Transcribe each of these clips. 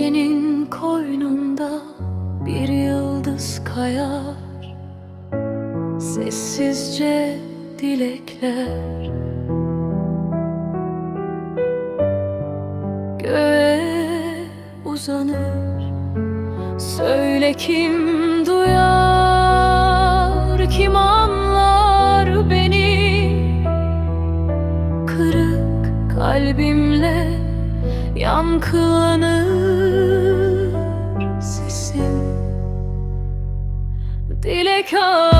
Gecenin koynunda bir yıldız kayar. Sessizce dilekler. Göğe uzanır. Söyle kim duyar Kim anlar beni? Kırık kalbimle Yankılanır sesim Dilek ağacı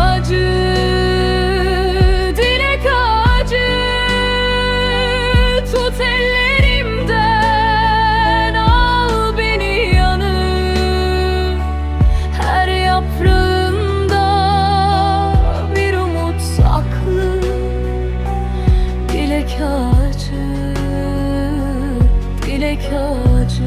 Dilek ağacı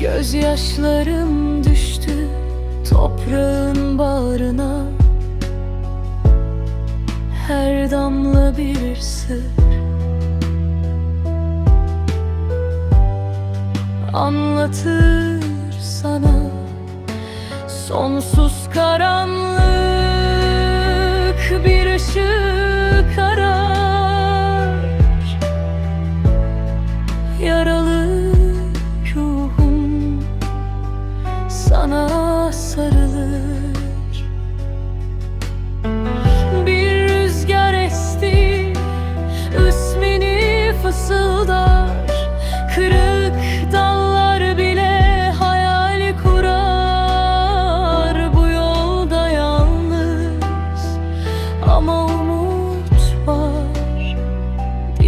Gözyaşlarım düştü toprağın bağrına. Her damla bir sır Anlatır sana. Sonsuz karanlık bir ışık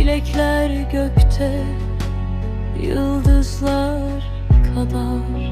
Melekler gökte Yıldızlar kadar.